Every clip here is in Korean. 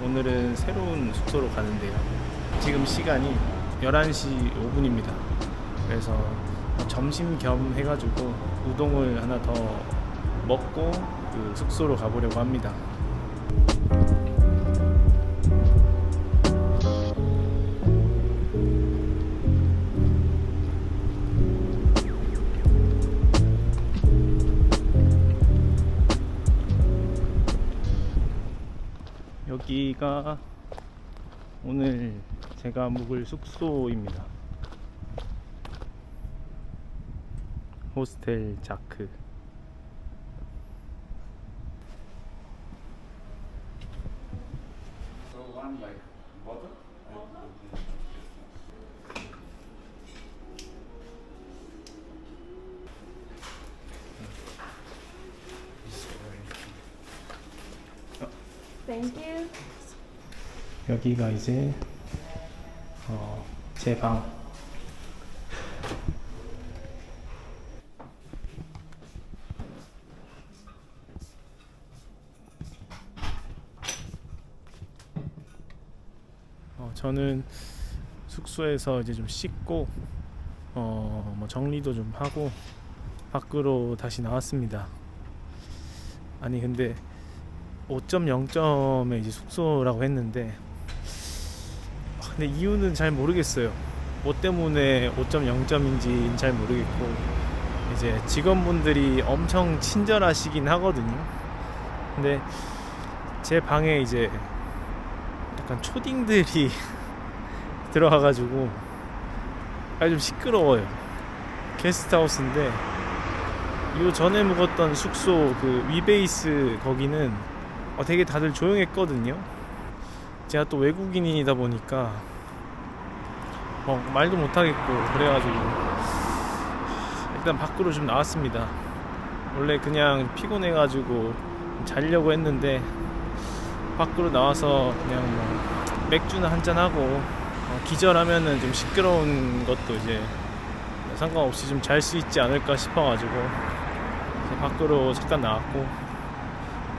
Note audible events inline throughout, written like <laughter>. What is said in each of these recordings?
오늘은 새로운 숙소로 가는데요. 지금 시간이 11시 5분입니다. 그래서 점심 겸 해가지고 우동을 하나 더 먹고 그 숙소로 가보려고 합니다. 여기가 오늘 제가 묵을 숙소입니다. 호스텔 자크. Thank you. 여기가 이제 어, 제 방. 어, 저는 숙소에서 이제 좀 씻고 어, 뭐 정리도 좀 하고 밖으로 다시 나왔습니다. 아니 근데 5.0점의 이제 숙소라고 했는데 아, 근데 이유는 잘 모르겠어요. 뭐 때문에 5.0점인지 잘 모르겠고 이제 직원분들이 엄청 친절하시긴 하거든요. 근데 제 방에 이제 약간 초딩들이 <laughs> 들어와가지고 아주 좀 시끄러워요. 게스트하우스인데 이 전에 묵었던 숙소 그 위베이스 거기는 어, 되게 다들 조용했거든요. 제가 또 외국인이다 보니까 어, 말도 못하겠고 그래가지고 일단 밖으로 좀 나왔습니다. 원래 그냥 피곤해가지고 자려고 했는데 밖으로 나와서 그냥 뭐 맥주나 한잔 하고 어, 기절하면은 좀 시끄러운 것도 이제 상관없이 좀 잘 수 있지 않을까 싶어가지고 밖으로 잠깐 나왔고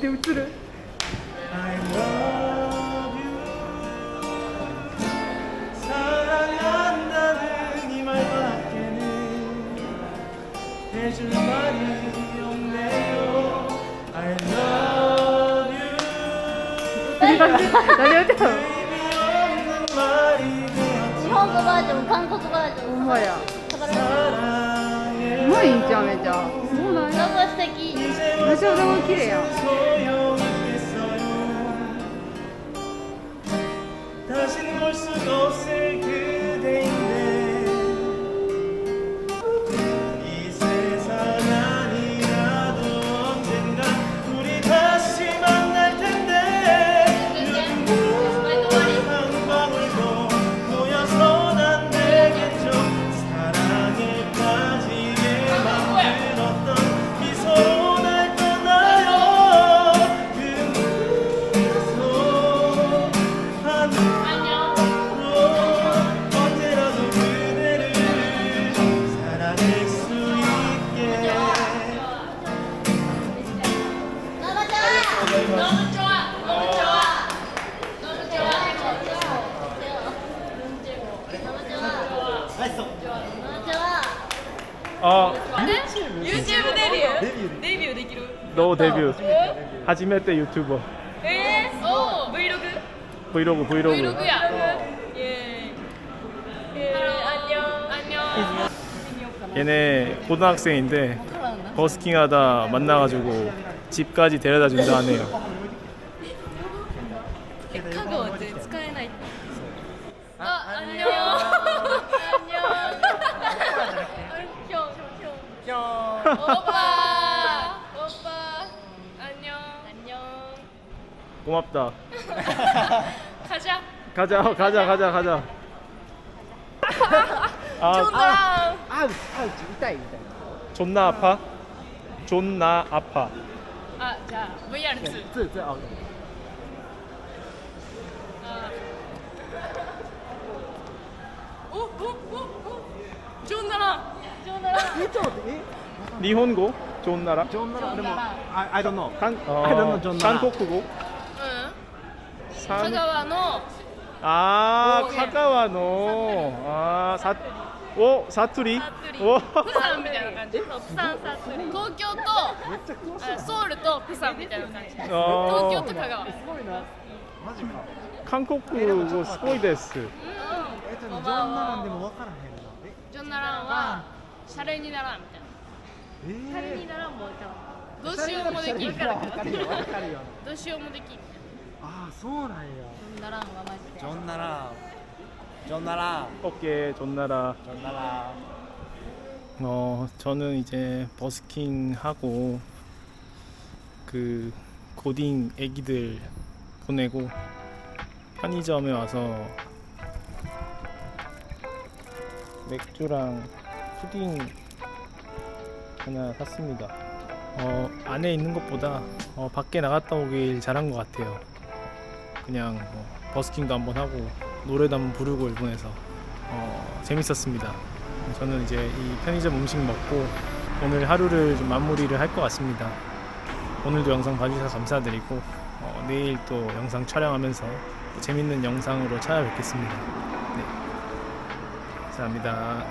で映る。何うの日本語バージョン、韓国バージョン。や。うまいんちゃうめちゃ。そうなんや。素敵。めちゃ歌声綺麗や ん 아, YouTube デビューデビューできる 너 데뷔 하지메때 유튜버 えー、おー Vlog? 브이로그 브이로그 Vlog やイエーイえー、안녕 안녕 얘네 고등학생인데 버스킹하다 만나가지고 집까지 데려다 준다 하네요 고맙다. <laughs> 가자. 가자, 가자, 가자, 가자. <laughs> 아, 존나. 아우 아우痛い痛い 존나 아파? 존나 아파. 아, 자, VR 2. 这这哦 아. 오, 오, 오, 오. 존나. 존나. えちょっと待ってえ 니혼고? 존나라? ジョンナラでも I, I don't know 한, I don't know ジョンナラ 한국국고? 香川のああ香川のああさおサツリお。プサンみたいな感じ？<laughs> プサンサツリ東京とソウルとプサンみたいな感じ。東京と香川。すごいな。マジか韓国語すごいです、うん、えジョン・ナランでも分からへんジョン・ナランはシャレにならんみたいな、えー、シャレにならんも分。からどうしようもできん。どうしようもできん。 ああそうなんやなジョンナランはマジでジョンナラジョンナラ 오케이, 존나라. ジョンナラ 어, 저는 이제 버스킹 하고 그 고딩 애기들 보내고 편의점에 와서 맥주랑 푸딩 하나 샀습니다. 어, 안에 있는 것보다 어, 밖에 나갔다 오길 잘한 것 같아요. 그냥 뭐 버스킹도 한번 하고 노래도 한번 부르고 일본에서 어, 재밌었습니다. 저는 이제 이 편의점 음식 먹고 오늘 하루를 좀 마무리를 할 것 같습니다. 오늘도 영상 봐주셔서 감사드리고 어, 내일 또 영상 촬영하면서 또 재밌는 영상으로 찾아뵙겠습니다. 네. 감사합니다.